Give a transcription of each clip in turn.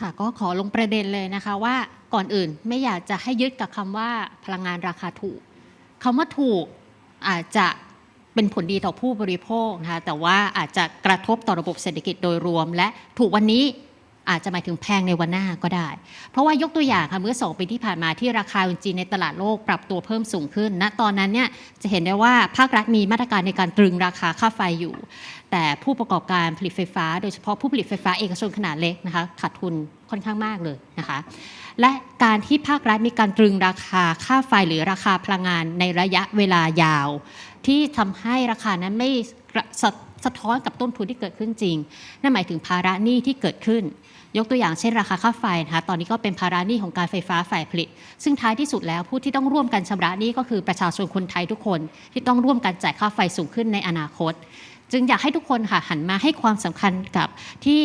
ค่ะก็ขอลงประเด็นเลยนะคะว่าก่อนอื่นไม่อยากจะให้ยึดกับคำว่าพลังงานราคาถูกคำว่าถูกอาจจะเป็นผลดีต่อผู้บริโภคนะคะแต่ว่าอาจจะกระทบต่อระบบเศรษฐกิจโดยรวม และถูกวันนี้ อาจจะหมายถึงแพงในวันหน้าก็ได้ เพราะว่ายกตัวอย่างค่ะเมื่อสองปีที่ผ่านมาที่ราคาจริงในตลาดโลกปรับตัวเพิ่มสูงขึ้นณตอนนั้นเนี่ยจะเห็นได้ว่าภาครัฐมีมาตรการในการตรึงราคาค่าไฟอยู่ แต่ผู้ประกอบการผลิตไฟฟ้า โดยเฉพาะผู้ผลิตไฟฟ้าเอกชนขนาดเล็กนะคะขาดทุนค่อนข้างมากเลยนะคะและการที่ภาครัฐมีการตรึงราคาค่าไฟหรือราคาพลังงานในระยะเวลายาว ที่ทำให้ราคานั้นไม่ สะท้อนกับต้นทุนที่เกิดขึ้นจริง นั่นหมายถึงภาระหนี้ที่เกิดขึ้น ยกตัวอย่างเช่นราคาค่าไฟนะคะตอนนี้ก็เป็นภาระหนี้ของการไฟฟ้าฝ่ายผลิต ซึ่งท้ายที่สุดแล้วผู้ที่ต้องร่วมกันชำระหนี้ก็คือประชาชนคนไทยทุกคน ที่ต้องร่วมกันจ่ายค่าไฟสูงขึ้นในอนาคต จึงอยากให้ทุกคนค่ะหันมาให้ความสำคัญกับที่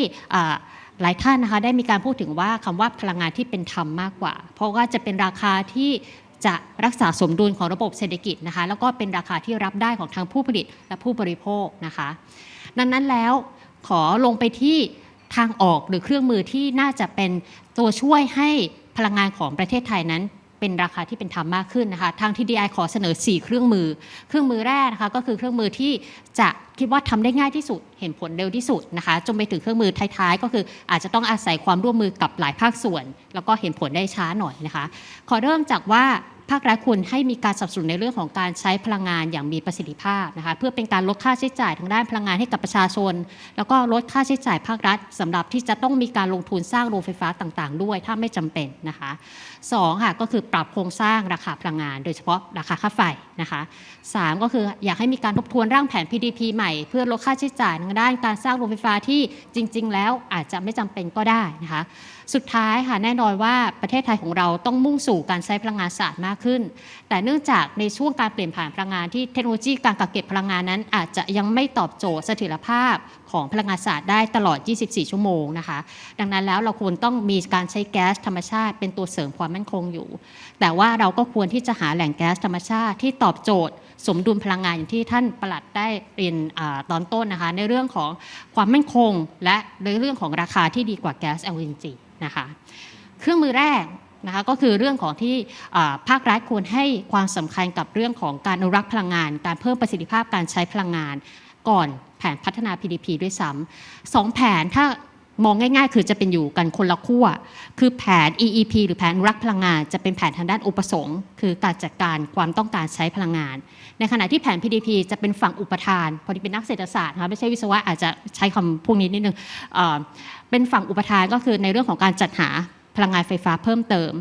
หลายท่านนะคะได้มีการพูดถึงว่าคำว่าพลังงานที่เป็นธรรมมากกว่า เพราะว่าจะเป็นราคาที่ จะรักษาสมดุลของระบบเศรษฐกิจนะคะ แล้วก็เป็นราคาที่รับได้ของทางผู้ผลิตและผู้บริโภคนะคะ ดังนั้นแล้วขอลงไปที่ทางออกหรือเครื่องมือที่น่าจะเป็นตัวช่วยให้พลังงานของประเทศไทยนั้นเป็นราคาที่เป็นธรรมมากขึ้นนะคะ ทาง TDI ขอเสนอ 4 เครื่องมือ เครื่องมือแรกนะคะก็คือเครื่องมือที่จะคิดว่าทำได้ง่ายที่สุด เห็นผลเร็วที่สุดนะคะจนไปถึงเครื่องมือท้ายๆ ก็คืออาจจะต้องอาศัยความร่วมมือกับหลายภาคส่วน แล้วก็เห็นผลได้ช้าหน่อยนะคะ ขอเริ่มจากว่า ภาครัฐควรให้มีการสนับสนุนในเรื่องของการใช้พลังงานอย่างมีประสิทธิภาพนะคะเพื่อเป็นการลดค่าใช้จ่ายทางด้านพลังงานให้กับประชาชน แล้วก็ลดค่าใช้จ่ายภาครัฐสำหรับที่จะต้องมีการลงทุนสร้างโรงไฟฟ้าต่างๆ ด้วยถ้าไม่จำเป็นนะคะสองค่ะก็คือปรับโครงสร้างราคาพลังงาน โดยเฉพาะราคาค่าไฟนะคะสามก็คืออยากให้มีการทบทวนร่างแผน PDP ใหม่ เพื่อลดค่าใช้จ่ายทางด้านการสร้างโรงไฟฟ้าที่จริง ๆ แล้วอาจจะไม่จำเป็นก็ได้นะคะ สุดท้ายค่ะแน่นอนว่าประเทศไทยของเราต้องมุ่งสู่การใช้พลังงานสะอาดมากขึ้น แต่เนื่องจากในช่วงการเปลี่ยนผ่านพลังงานที่เทคโนโลยีการกักเก็บพลังงานนั้น อาจจะยังไม่ตอบโจทย์เสถียรภาพของพลังงานสะอาดได้ตลอด 24 ชั่วโมงนะคะ ดังนั้นแล้วเราควรต้องมีการใช้แก๊สธรรมชาติ เป็นตัวเสริมความมั่นคงอยู่ แต่ว่าเราก็ควรที่จะหาแหล่งแก๊สธรรมชาติที่ตอบโจทย์สมดุลพลังงานอย่างที่ท่านประหลัดได้เรียนอตอนต้นนะคะ ในเรื่องของความมั่นคง และในเรื่องของราคาที่ดีกว่าแก๊ส LNG นะคะเครื่องมือแรกนะคะก็คือเรื่องของที่ภาครัฐควรให้ความสำคัญกับเรื่องของการอนุรักษ์พลังงาน การเพิ่มประสิทธิภาพการใช้พลังงาน ก่อนแผนพัฒนา PDP ด้วยซ้ำสองแผนถ้า มองง่ายๆ คือจะเป็นอยู่กันคนละขั้ว คือแผน EEP หรือแผนรักพลังงาน จะเป็นแผนทางด้านอุปสงค์ คือการจัดการความต้องการใช้พลังงาน ในขณะที่แผน PDP จะเป็นฝั่งอุปทาน พอดีเป็นนักเศรษฐศาสตร์นะคะไม่ใช่วิศวะอาจจะใช้คำพวกนี้นิดนึงเอ่อเป็นฝั่งอุปทานก็คือในเรื่องของการจัดหาพลังงานไฟฟ้าเพิ่มเติม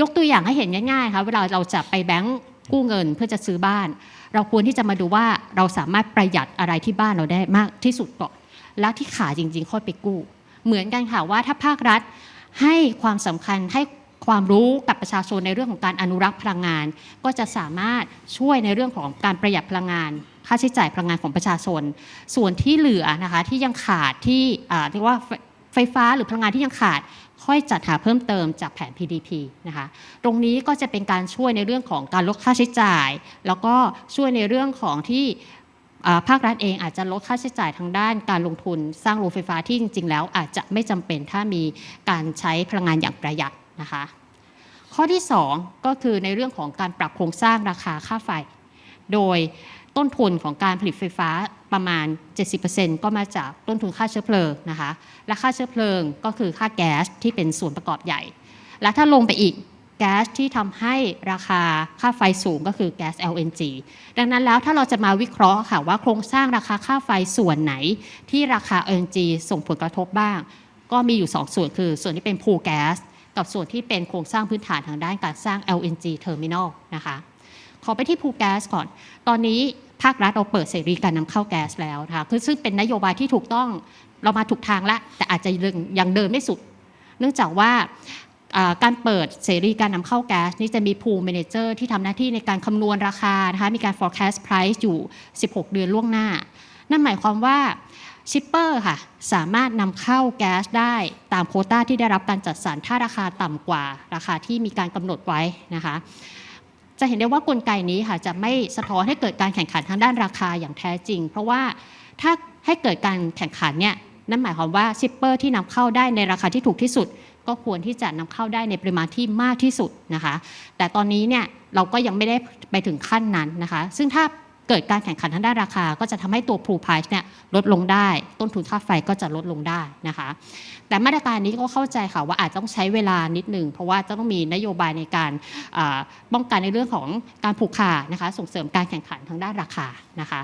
ยกตัวอย่างให้เห็นง่ายๆค่ะเวลาเราจะไปแบงก์กู้เงินเพื่อจะซื้อบ้าน เราควรที่จะมาดูว่าเราสามารถประหยัดอะไรที่บ้านเราได้มากที่สุดก่อนแล้วที่ขาดจริง ๆ ค่อยไปกู้ เหมือนกันค่ะว่าถ้าภาครัฐให้ความสำคัญให้ความรู้กับประชาชนในเรื่องของการอนุรักษ์พลังงาน ก็จะสามารถช่วยในเรื่องของการประหยัดพลังงาน ค่าใช้จ่ายพลังงานของประชาชน ส่วนที่เหลือนะคะที่ยังขาดที่เรียกว่าไฟไฟฟ้าหรือพลังงานที่ยังขาดค่อยจัดหาเพิ่มเติมจากแผน PDP นะคะ ตรงนี้ก็จะเป็นการช่วยในเรื่องของการลดค่าใช้จ่าย แล้วก็ช่วยในเรื่องของที่ ภาครัฐเองอาจจะลดค่าใช้จ่ายทางด้านการลงทุนสร้างโรงไฟฟ้าที่จริง ๆ แล้วอาจจะไม่จำเป็นถ้ามีการใช้พลังงานอย่างประหยัดนะคะ ข้อที่ 2 ก็คือในเรื่องของการปรับโครงสร้างราคาค่าไฟ โดยต้นทุนของการผลิตไฟฟ้าประมาณ 70%ก็มาจากต้นทุนค่าเชื้อเพลิงนะคะ และค่าเชื้อเพลิงก็คือค่าแก๊สที่เป็นส่วนประกอบใหญ่ และถ้าลงไปอีก แก๊สที่ทำให้ราคาค่าไฟสูงก็คือแก๊ส LNG ดังนั้นแล้วถ้าเราจะมาวิเคราะห์ค่ะว่าโครงสร้างราคาค่าไฟส่วนไหน ที่ราคา LNG ส่งผลกระทบบ้าง ก็มีอยู่ 2 ส่วนคือ ส่วนที่เป็นพูแก๊สกับส่วนที่เป็นโครงสร้างพื้นฐานทางด้านการสร้าง LNG terminal นะคะ ขอไปที่พูแก๊สก่อน ตอนนี้ภาครัฐเราเปิดเสรีการนำเข้าแก๊สแล้วนะคะคือซึ่งเป็นนโยบายที่ถูกต้องเรามาถูกทางแล้วแต่อาจจะยังเดินไม่สุด เนื่องจากว่า การเปิดเสรีการนำเข้าแก๊สนี่จะมีพูล manager ที่ทำหน้าที่ในการคำนวณราคานะคะมีการ forecast price อยู่ 16 เดือนล่วงหน้า นั่นหมายความว่าชิปเปอร์ค่ะสามารถนำเข้าแก๊สได้ตามโควต้าที่ได้รับการจัดสรรถ้าราคาต่ำกว่าราคาที่มีการกำหนดไว้นะคะ จะเห็นได้ว่ากลไกนี้ค่ะจะไม่สะท้อนให้เกิดการแข่งขันทางด้านราคาอย่างแท้จริง เพราะว่าถ้าให้เกิดการแข่งขันเนี่ยนั่นหมายความว่าชิปเปอร์ที่นำเข้าได้ในราคาที่ถูกที่สุด ก็ควรที่จะนำเข้าได้ในปริมาณที่มากที่สุดนะคะ แต่ตอนนี้เนี่ยเราก็ยังไม่ได้ไปถึงขั้นนั้นนะคะ ซึ่งถ้าเกิดการแข่งขันทางด้านราคา ก็จะทำให้ตัว pool price เนี่ยลดลงได้ ต้นทุนค่าไฟก็จะลดลงได้นะคะ แต่มาตรการนี้ก็เข้าใจค่ะว่าอาจจะต้องใช้เวลานิดหนึ่ง เพราะว่าจะต้องมีนโยบายในการอ่าป้องกันในเรื่องของการผูกขาดนะคะ ส่งเสริมการแข่งขันทางด้านราคานะคะ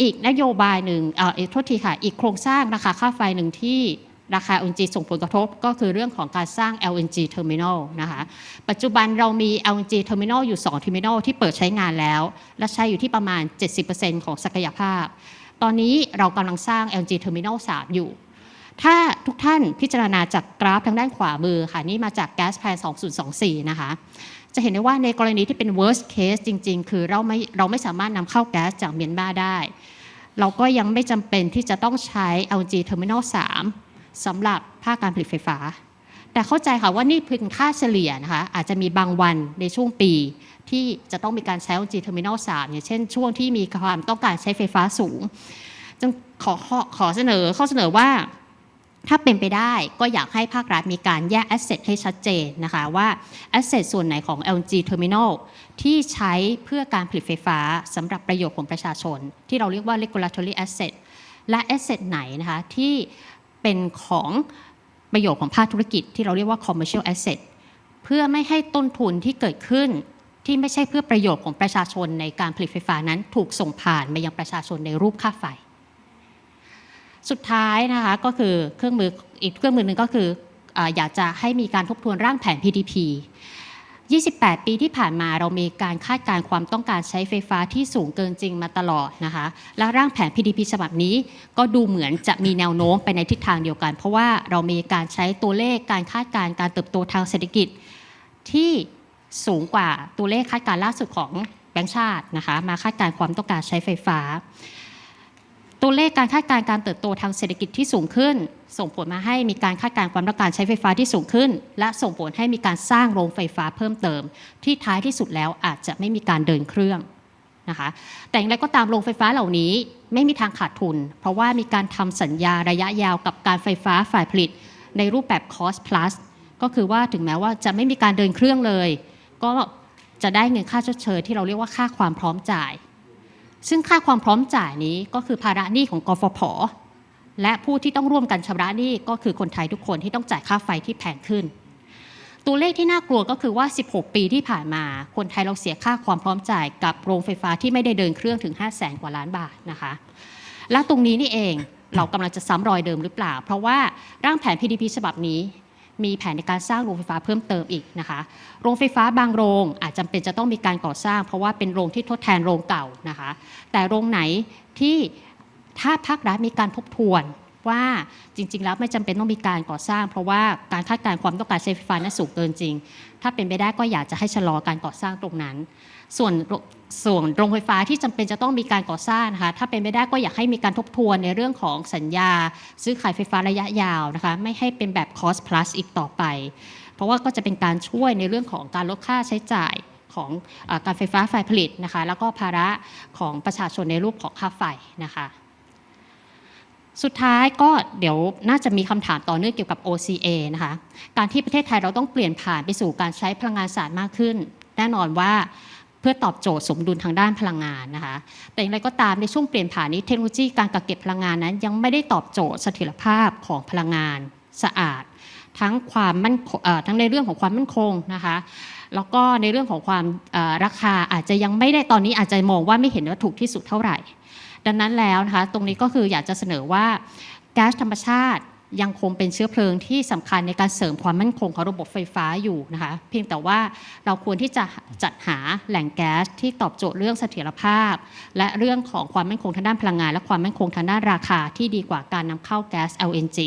อีกนโยบายหนึ่งเออเอ่อโทษทีค่ะ อีกโครงสร้างราคาค่าไฟหนึ่งที่ ราคา LNG ส่งผลกระทบก็คือเรื่องของการสร้าง LNG terminal นะคะปัจจุบันเรามี LNG terminal อยู่ 2 terminal ที่เปิดใช้งานแล้ว และใช้อยู่ที่ประมาณ 70%ของศักยภาพ ตอนนี้เรากำลังสร้าง LNG terminal 3 อยู่ ถ้าทุกท่านพิจารณาจากกราฟทางด้านขวามือค่ะ นี่มาจาก Gas Plan 2024 นะคะจะเห็นได้ว่าในกรณีที่เป็น worst case จริง ๆ คือเราไม่เราไม่สามารถนำเข้าแก๊สจากเมียนมาได้ เราก็ยังไม่จำเป็นที่จะต้องใช้ LNG Terminal 3 สำหรับภาคการผลิตไฟฟ้า แต่เข้าใจค่ะว่านี่เป็นค่าเฉลี่ยนะคะอาจจะมีบางวันในช่วงปีที่จะต้องมีการใช้ LNG Terminal 3อย่างเช่นช่วงที่มีความต้องการใช้ไฟฟ้าสูง จึงขอขอขอเสนอข้อเสนอว่าถ้าเป็นไปได้ก็อยากให้ภาครัฐมีการแยก asset ให้ชัดเจนนะคะว่า asset ส่วนไหนของ LNG Terminal ที่ใช้เพื่อการผลิตไฟฟ้าสำหรับประโยชน์ของประชาชน ที่เราเรียกว่า regulatory asset และ asset ไหนนะคะที่ เป็นของประโยชน์ของภาคธุรกิจที่เราเรียกว่า commercial asset เพื่อไม่ให้ต้นทุนที่เกิดขึ้นที่ไม่ใช่เพื่อประโยชน์ของประชาชนในการผลิตไฟฟ้านั้น ถูกส่งผ่านมายังประชาชนในรูปค่าไฟ สุดท้ายนะคะก็คือเครื่องมืออีกเครื่องมือหนึ่งก็คือออยากจะให้มีการทบทวนร่างแผน PDP 28 ปีที่ผ่านมาเรามีการคาดการณ์ความต้องการใช้ไฟฟ้าที่สูงเกินจริงมาตลอดนะคะ และร่างแผน PDP ฉบับนี้ก็ดูเหมือนจะมีแนวโน้มไปในทิศทางเดียวกัน เพราะว่าเรามีการใช้ตัวเลขการคาดการณ์การเติบโตทางเศรษฐกิจ ที่สูงกว่าตัวเลขคาดการณ์ล่าสุดของแบงก์ชาตินะคะ มาคาดการณ์ความต้องการใช้ไฟฟ้า ตัวเลขการคาดการณ์การเติบโตทางเศรษฐกิจที่สูงขึ้น ส่งผลมาให้มีการคาดการณ์ความต้องการใช้ไฟฟ้าที่สูงขึ้น และส่งผลให้มีการสร้างโรงไฟฟ้าเพิ่มเติม ที่ท้ายที่สุดแล้วอาจจะไม่มีการเดินเครื่องนะคะแต่อย่างไรก็ตามโรงไฟฟ้าเหล่านี้ไม่มีทางขาดทุน เพราะว่ามีการทำสัญญาระยะยาวกับการไฟฟ้าฝ่ายผลิต ในรูปแบบ cost plus ก็คือว่าถึงแม้ว่าจะไม่มีการเดินเครื่องเลย ก็จะได้เงินค่าชดเชยที่เราเรียกว่าค่าความพร้อมจ่าย ซึ่งค่าความพร้อมจ่ายนี้ก็คือภาระหนี้ของกฟผ และผู้ที่ต้องร่วมกันชำระหนี้ก็คือคนไทยทุกคนที่ต้องจ่ายค่าไฟที่แพงขึ้น ตัวเลขที่น่ากลัวก็คือว่า 16 ปีที่ผ่านมา คนไทยเราเสียค่าความพร้อมจ่ายกับโรงไฟฟ้าที่ไม่ได้เดินเครื่องถึง 5 0 0แสนกว่าล้านบาทนะคะ และตรงนี้นี่เองเรากำลังจะซ้ำรอยเดิมหรือเปล่า เพราะว่าร่างแผน PDP ฉบับนี้ มีแผนในการสร้างโรงไฟฟ้าเพิ่มเติมอีกนะคะ โรงไฟฟ้าบางโรงอาจจำเป็นจะต้องมีการก่อสร้าง เพราะว่าเป็นโรงที่ทดแทนโรงเก่านะคะ แต่โรงไหนที่ถ้าภาครัฐมีการทบทวน ว่าจริง ๆ แล้วไม่จำเป็นต้องมีการก่อสร้าง เพราะว่าการคาดการณ์ความต้องการใช้ไฟฟ้านั้นสูงเกินจริง ถ้าเป็นไปได้ก็อยากจะให้ชะลอการก่อสร้างตรงนั้น ส่วนส่วนโรงไฟฟ้าที่จำเป็นจะต้องมีการก่อสร้างนะคะถ้าเป็นไปได้ก็อยากให้มีการทบทวนในเรื่องของสัญญา ซื้อขายไฟฟ้าระยะยาวนะคะไม่ให้เป็นแบบ cost plus อีกต่อไป เพราะว่าก็จะเป็นการช่วยในเรื่องของการลดค่าใช้จ่ายของอการไฟฟ้าฝ่ายผลิตนะคะแล้วก็ภาระของประชาชนในรูปของค่าไฟนะคะ สุดท้ายก็เดี๋ยวน่าจะมีคำถามต่อเนื่องเกี่ยวกับ OCA นะคะ การที่ประเทศไทยเราต้องเปลี่ยนผ่านไปสู่การใช้พลังงานสะอาดมากขึ้น แน่นอนว่าเพื่อตอบโจทย์สมดุลทางด้านพลังงานนะคะ แต่อย่างไรก็ตามในช่วงเปลี่ยนผ่านนี้เทคโนโลยีการกักเก็บพลังงานนั้น ยังไม่ได้ตอบโจทย์เสถียรภาพของพลังงานสะอาด ทั้งความมั่นทั้งในเรื่องของความมั่นคงนะคะแล้วก็ในเรื่องของความราคาอาจจะยังไม่ได้ตอนนี้อาจจะมองว่าไม่เห็นว่าถูกที่สุดเท่าไหร่ ดังนั้นแล้วนะคะตรงนี้ก็คืออยากจะเสนอว่าแก๊สธรรมชาติยังคงเป็นเชื้อเพลิงที่สำคัญในการเสริมความมั่นคงของระบบไฟฟ้าอยู่นะคะเพียงแต่ว่าเราควรที่จะจัดหาแหล่งแก๊สที่ตอบโจทย์เรื่องเสถียรภาพ และเรื่องของความมั่นคงทางด้านพลังงาน และความมั่นคงทางด้านราคาที่ดีกว่าการนำเข้าแก๊ส LNG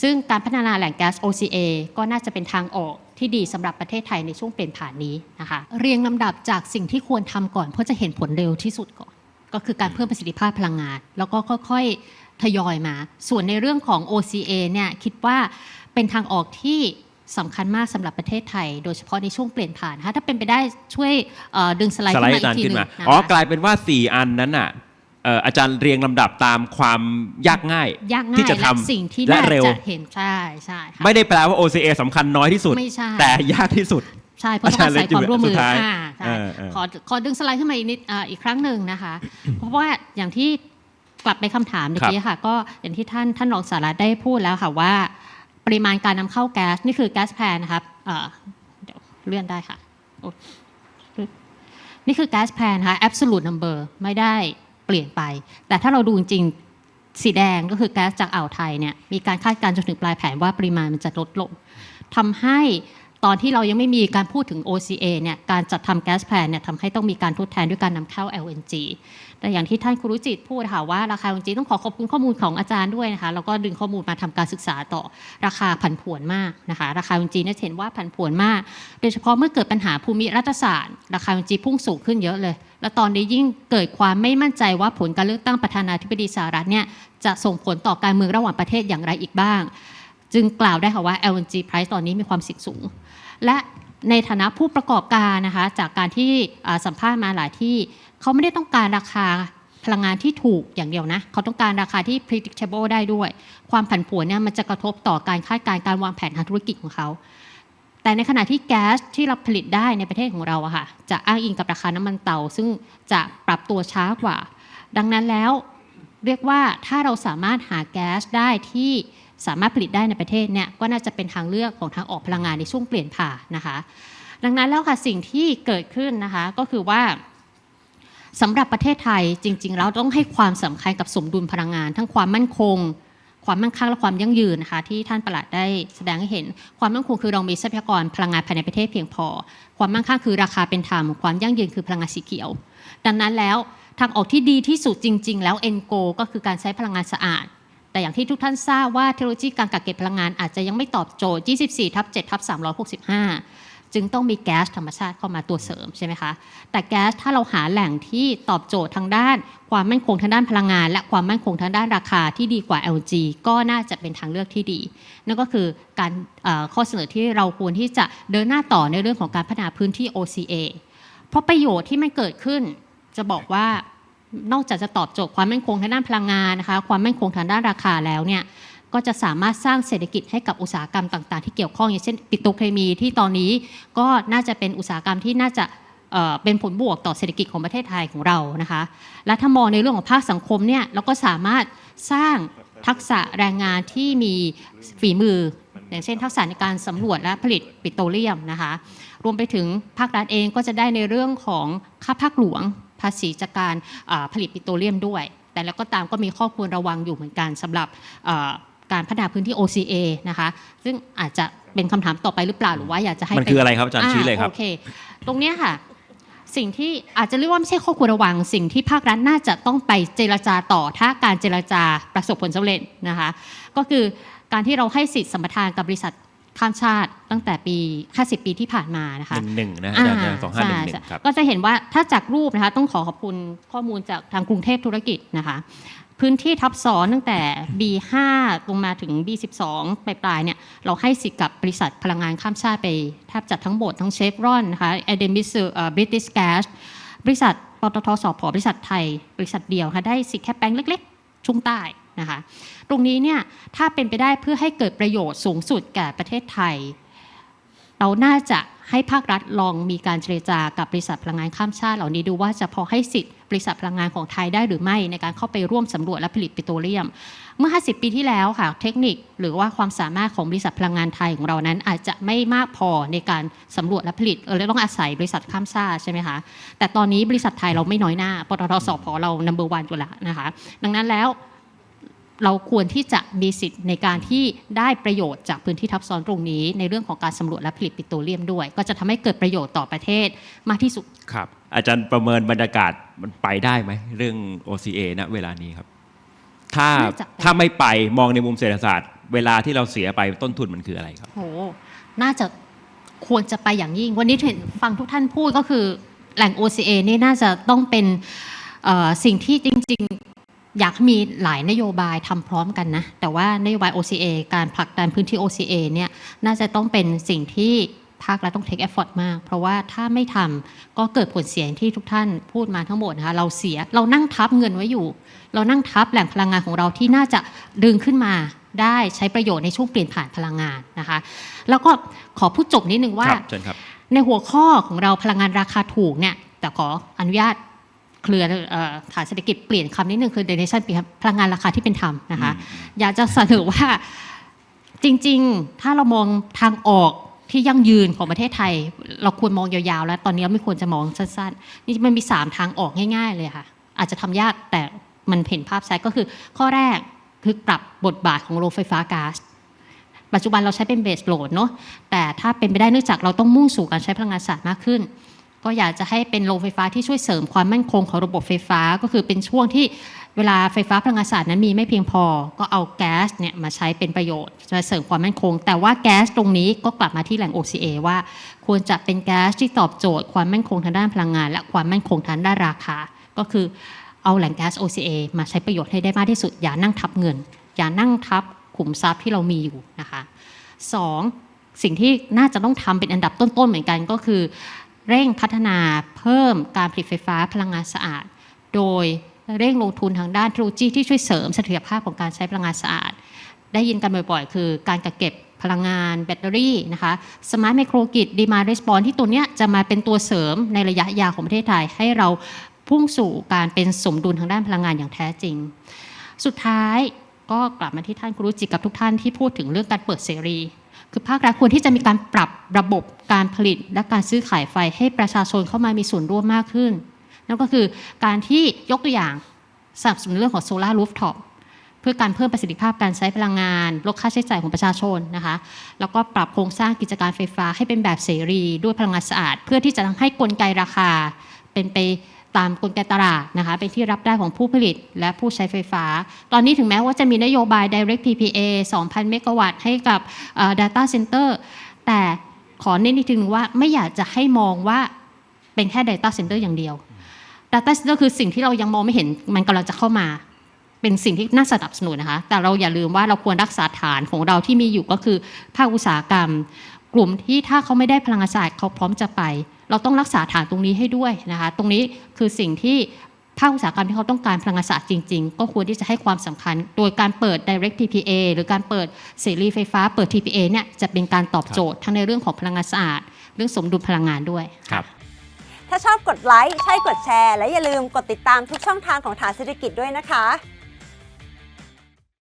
ซึ่งการพัฒนาแหล่งแก๊ส OCA ก็น่าจะเป็นทางออกที่ดีสำหรับประเทศไทยในช่วงเปลี่ยนผ่านนี้นะคะเรียงลำดับจากสิ่งที่ควรทำก่อนเพื่อจะเห็นผลเร็วที่สุดก่อน ก็คือการเพิ่มประสิทธิภาพพลังงาน แล้วก็ค่อยๆทยอยมา ส่วนในเรื่องของ OCA เนี่ยคิดว่าเป็นทางออกที่สำคัญมากสำหรับประเทศไทย โดยเฉพาะในช่วงเปลี่ยนผ่านนะคะถ้าเป็นไปได้ช่วยเอ่อดึงสไลด์สไลขึ้นมาด์อีกทีหนั้นขึ้นนึ่งมานะคะอ๋อกลายเป็นว่า 4 อันนั้นน่ะเอ่ออาจารย์เรียงลำดับตามความยากง่ายยากง่ายที่จะทำและสิ่งที่และน่าเร็วจะเห็นใช่ใช่ค่ะไม่ได้แปลว่า OCA สำคัญน้อยที่สุดไม่ใช่แต่ยากที่สุด ใช่เพราะต้องอาศัยความร่วมมืออาจารย์เล็กอยู่อ่าสุดท้ายใช่เออเออขอขอดึงสไลด์ขึ้นมาอีกนิดอ่าอีกครั้งหนึ่งนะคะ เพราะว่าอย่างที่กลับไปคำถามเมื่อกี้ค่ะ ก็อย่างที่ท่านท่านรองสาระได้พูดแล้วค่ะว่า ปริมาณการนำเข้าแก๊สนี่คือแก๊สแพนนะครับเอ่อเดี๋ยวเลื่อนได้ค่ะโอ้นี่คือแก๊สแพนนะคะ absolute number ไม่ได้เปลี่ยนไป แต่ถ้าเราดูจริงๆสีแดงก็คือแก๊สจากอ่าวไทยเนี่ยมีการคาดการณ์จนถึงปลายแผนว่าปริมาณมันจะลดลงทำให้ ตอนที่เรายังไม่มีการพูดถึง OCA เนี่ยการจัดทำแก๊สแพลนเนี่ยทำให้ต้องมีการทดแทนด้วยการนำเข้า LNG แต่อย่างที่ท่านครุจิตพูดค่ะว่าราคา LNG ต้องขอขอบคุณข้อมูลของอาจารย์ด้วยนะคะแล้วก็ดึงข้อมูลมาทำการศึกษาต่อราคาผันผวนมากนะคะราคา LNG เนี่ยเห็นว่าผันผวนมาก โดยเฉพาะเมื่อเกิดปัญหาภูมิรัฐศาสตร์ราคา LNG พุ่งสูงขึ้นเยอะเลย แล้วตอนนี้ยิ่งเกิดความไม่มั่นใจว่าผลการเลือกตั้งประธานาธิบดีสหรัฐเนี่ยจะส่งผลต่อการเมืองระหว่างประเทศอย่างไรอีกบ้าง จึงกล่าวได้ค่ะว่า LNG price ตอนนี้มีความเสี่ยงสูง และในฐานะผู้ประกอบการนะคะจากการที่สัมภาษณ์มาหลายที่เขาไม่ได้ต้องการราคาพลังงานที่ถูกอย่างเดียวนะเขาต้องการราคาที่ predictable ได้ด้วย ความผันผวนเนี่ยมันจะกระทบต่อการคาดการณ์การวางแผนทางธุรกิจของเขา แต่ในขณะที่แก๊สที่เราผลิตได้ในประเทศของเราอะค่ะจะอ้างอิงกับราคาน้ำมันเตา ซึ่งจะปรับตัวช้ากว่า ดังนั้นแล้วเรียกว่าถ้าเราสามารถหาแก๊สได้ที่ สามารถผลิตได้ในประเทศเนี่ยก็น่าจะเป็นทางเลือกของทางออกพลังงานในช่วงเปลี่ยนผ่านนะคะ ดังนั้นแล้วค่ะสิ่งที่เกิดขึ้นนะคะก็คือว่าสำหรับประเทศไทยจริงๆแล้วต้องให้ความสำคัญกับสมดุลพลังงาน ทั้งความมั่นคง ความมั่งคั่งและความยั่งยืนนะคะ ที่ท่านประหลัดได้แสดงให้เห็น ความมั่นคงคือเรามีทรัพยากรพลังงานภายในประเทศเพียงพอ ความมั่งคั่งคือราคาเป็นธรรมความยั่งยืนคือพลังงานสีเขียว ดังนั้นแล้วทางออกที่ดีที่สุดจริง ๆ แล้ว ENGO ก็คือการใช้พลังงานสะอาด แต่อย่างที่ทุกท่านทราบว่าเทคโนโลยีการกักเก็บพลังงานอาจจะยังไม่ตอบโจทย์ 24ทับ7ทับ365 จึงต้องมีแก๊สธรรมชาติเข้ามาตัวเสริมใช่ไหมคะ แต่แก๊สถ้าเราหาแหล่งที่ตอบโจทย์ทางด้าน ความมั่นคงทางด้านพลังงาน และความมั่นคงทางด้านราคาที่ดีกว่า LG ก็น่าจะเป็นทางเลือกที่ดี นั่นก็คือการข้อเสนอที่เราควรที่จะเดินหน้าต่อในเรื่องของการพัฒนาพื้นที่ OCA เพราะประโยชน์ที่มันเกิดขึ้นจะบอกว่า นอกจากจะตอบโจทย์ความมั่นคงทางด้านพลังงานนะคะ ความมั่นคงทางด้านราคาแล้วเนี่ยก็จะสามารถสร้างเศรษฐกิจให้กับอุตสาหกรรมต่าง ๆ ที่เกี่ยวข้องอย่างเช่นปิโตรเคมีที่ตอนนี้ก็น่าจะเป็นอุตสาหกรรมที่น่าจะเอ่อเป็นผลบวกต่อเศรษฐกิจของประเทศไทยของเรานะคะ และถ้ามองในเรื่องของภาคสังคมเนี่ยเราก็สามารถสร้างทักษะแรงงานที่มีฝีมือ อย่างเช่น ทักษะในการสำรวจและผลิตปิโตรเลียมนะคะ รวมไปถึงภาครัฐเองก็จะได้ในเรื่องของค่าภาคหลวง ภาษีจากการอ่าผลิตปิโตรเลียมด้วย แต่แล้วก็ตามก็มีข้อควรระวังอยู่เหมือนกันสำหรับอ่าการพัฒนาพื้นที่ OCA นะคะ ซึ่งอาจจะเป็นคำถามต่อไปหรือเปล่าหรือว่าอยากจะให้มันเป็คืออะไรครับอาจารย์ชี้เลยครับโอเคตรงเนี้ยค่ะสิ่งที่อาจจะเรียกว่าไม่ใช่ข้อควรระวัง สิ่งที่ภาครัฐน่าจะต้องไปเจรจาต่อถ้าการเจรจาประสบผลสำเร็จนะคะ ก็คือการที่เราให้สิทธิสัมปทานกับบริษัท ข้ามชาติตั้งแต่ปี 50 ปีที่ผ่านมานะคะหนึ่งหนึ่งนะอาจารย์สองห้าหนึ่งหนึ่ใช่งครับก็จะเห็นว่าถ้าจากรูปนะคะต้องขอขอบคุณข้อมูลจากทางกรุงเทพธุรกิจนะคะพื้นที่ทับซ้อนตั้งแต่ B5 ลงมาถึง B12 ปลายๆเนี่ยเราให้สิทธิ์กับบริษัทพลังงานข้ามชาติไปแทบจัดทั้งหมดทั้งเชฟรอนนะคะเอเดมิสบริติชแก๊สบริษัทปตทสพบริษัทไทย บริษัทเดียวค่ะได้สิทธิ์แค่แปลงเล็ก ๆช่วงใต้ นะคะตรงนี้เนี่ยถ้าเป็นไปได้เพื่อให้เกิดประโยชน์สูงสุดแก่ประเทศไทย เราน่าจะให้ภาครัฐลองมีการเจรจากับบริษัทพลังงานข้ามชาติเหล่านี้ดูว่าจะพอให้สิทธิ์บริษัทพลังงานของไทยได้หรือไม่ในการเข้าไปร่วมสำรวจและผลิตปิโตรเลียม เมื่อ 50 ปีที่แล้วค่ะเทคนิค หรือว่าความสามารถของบริษัทพลังงานไทยของเรานั้น อาจจะไม่มากพอในการสำรวจและผลิตเออเลยต้องอาศัยบริษัทข้ามชาติใช่ไหมคะแต่ตอนนี้บริษัทไทยเราไม่น้อยหน้าปตทสพเรา number one อยู่แล้วนะคะดังนั้นแล้ว เราควรที่จะมีสิทธิ์ในการที่ได้ประโยชน์จากพื้นที่ทับซ้อนตรงนี้ ในเรื่องของการสำรวจและผลิตปิโตรเลียมด้วย ก็จะทำให้เกิดประโยชน์ต่อประเทศมากที่สุดครับ อาจารย์ประเมินบรรยากาศมันไปได้ไหมเรื่อง OCA ณเวลานี้ครับ ถ้าน่าจะไปถ้าไม่ไปมองในมุมเศรษฐศาสตร์ เวลาที่เราเสียไปต้นทุนมันคืออะไรครับโหน่าจะควรจะไปอย่างยิ่ง วันนี้เห็นฟังทุกท่านพูดก็คือแหล่ง OCA นี่น่าจะต้องเป็นเอ่อสิ่งที่จริง ๆ อยากมีหลายนโยบายทำพร้อมกันนะ แต่ว่านโยบาย OCA การผลักดันพื้นที่ OCA เนี่ยน่าจะต้องเป็นสิ่งที่ภาครัฐต้อง take effort มาก เพราะว่าถ้าไม่ทำก็เกิดผลเสียอย่างที่ทุกท่านพูดมาทั้งหมดนะคะเราเสียเรานั่งทับเงินไว้อยู่ เรานั่งทับแหล่งพลังงานของเราที่น่าจะดึงขึ้นมาได้ใช้ประโยชน์ในช่วงเปลี่ยนผ่านพลังงานนะคะ แล้วก็ขอพูดจบนิดนึงว่าครับเชิญครับในหัวข้อของเราพลังงานราคาถูกเนี่ยแต่ขออนุญาต เคลียร์เอ่อฐานเศรษฐกิจเปลี่ยนคำนิดนึงคือ donation เปลี่ยนครับพลังงานราคาที่เป็นธรรมนะคะ อยากจะเสนอว่าจริง ๆ ถ้าเรามองทางออกที่ยั่งยืนของประเทศไทย เราควรมองยาวๆ แล้วตอนนี้เราไม่ควรจะมองสั้นๆ นี่มันมี 3 ทางออกง่าย ๆ เลยค่ะ อาจจะทำยากแต่มันเห็นภาพชัดก็คือ ข้อแรกคือปรับบทบาทของโรงไฟฟ้าก๊าซปัจจุบันเราใช้เป็นเบสโหลดเนาะแต่ถ้าเป็นไปได้เนื่องจากเราต้องมุ่งสู่การใช้พลังงานสะอาดมากขึ้น ก็อยากจะให้เป็นโรงไฟฟ้าที่ช่วยเสริมความมั่นคงของระบบไฟฟ้า ก็คือเป็นช่วงที่เวลาไฟฟ้าพลังงานสะอาดนั้นมีไม่เพียงพอ ก็เอาแก๊สเนี่ยมาใช้เป็นประโยชน์มาเสริมความมั่นคง แต่ว่าแก๊สตรงนี้ก็กลับมาที่แหล่ง OCA ว่า ควรจะเป็นแก๊สที่ตอบโจทย์ความมั่นคงทางด้านพลังงาน และความมั่นคงทางด้านราคา ก็คือเอาแหล่งแก๊ส OCA มาใช้ประโยชน์ให้ได้มากที่สุด อย่านั่งทับเงิน อย่านั่งทับขุมทรัพย์ที่เรามีอยู่นะคะสองสิ่งที่น่าจะต้องทำเป็นอันดับต้นๆเหมือนกันก็คือ เร่งพัฒนาเพิ่มการผลิตไฟฟ้าพลังงานสะอาด โดยเร่งลงทุนทางด้านเทคโนโลยีที่ช่วยเสริมเสถียรภาพของการใช้พลังงานสะอาด ได้ยินกันบ่อยๆ คือการกักเก็บพลังงานแบตเตอรี่นะคะสมาร์ทไมโครกิดดีมา r e s p o n ที่ตัวเนี้ยจะมาเป็นตัวเสริมในระยะยาวของประเทศไทย ให้เราพุ่งสู่การเป็นสมดุลทางด้านพลังงานอย่างแท้จริง สุดท้ายก็กลับมาที่ท่านครูจิกับทุกท่านที่พูดถึงเรื่องการเปิดเสรี คือภาครัฐควรที่จะมีการปรับระบบการผลิตและการซื้อขายไฟให้ประชาชนเข้ามามีส่วนร่วมมากขึ้น นั่นก็คือการที่ยกตัวอย่างสนับสนุนเรื่องของโซลารูฟท็อปเพื่อการเพิ่มประสิทธิภาพการใช้พลังงาน ลดค่าใช้จ่ายของประชาชนนะคะแล้วก็ปรับโครงสร้างกิจการไฟฟ้าให้เป็นแบบเสรี ด้วยพลังงานสะอาด เพื่อที่จะทำให้กลไกราคาเป็นไป ตามกลไกตลาดนะคะเป็นที่รับได้ของผู้ผลิตและผู้ใช้ไฟฟ้า ตอนนี้ถึงแม้ว่าจะมีนโยบาย direct PPA 2,000 เมกะวัตต์ให้กับ data center แต่ขอเน้นอีกทีนึงว่าไม่อยากจะให้มองว่าเป็นแค่ data center อย่างเดียว data center คือสิ่งที่เรายังมองไม่เห็นมันกำลังจะเข้ามา เป็นสิ่งที่น่าสนับสนุนนะคะ แต่เราอย่าลืมว่าเราควรรักษาฐานของเราที่มีอยู่ก็คือภาคอุตสาหกรรม กลุ่มที่ถ้าเขาไม่ได้พลังงานสะอาดเขาพร้อมจะไป เราต้องรักษาฐานตรงนี้ให้ด้วยนะคะ ตรงนี้คือสิ่งที่ภาคอุตสาหกรรมที่เขาต้องการพลังงานสะอาดจริง ๆ ก็ควรที่จะให้ความสำคัญ โดยการเปิด direct PPA หรือการเปิดเสรีไฟฟ้า เปิด TPA เนี่ยจะเป็นการตอบโจทย์ทั้งในเรื่องของพลังงานสะอาด เรื่องสมดุลพลังงานด้วยครับถ้าชอบกดไลค์ใช่กดแชร์ และอย่าลืมกดติดตามทุกช่องทางของฐานเศรษฐกิจด้วยนะคะ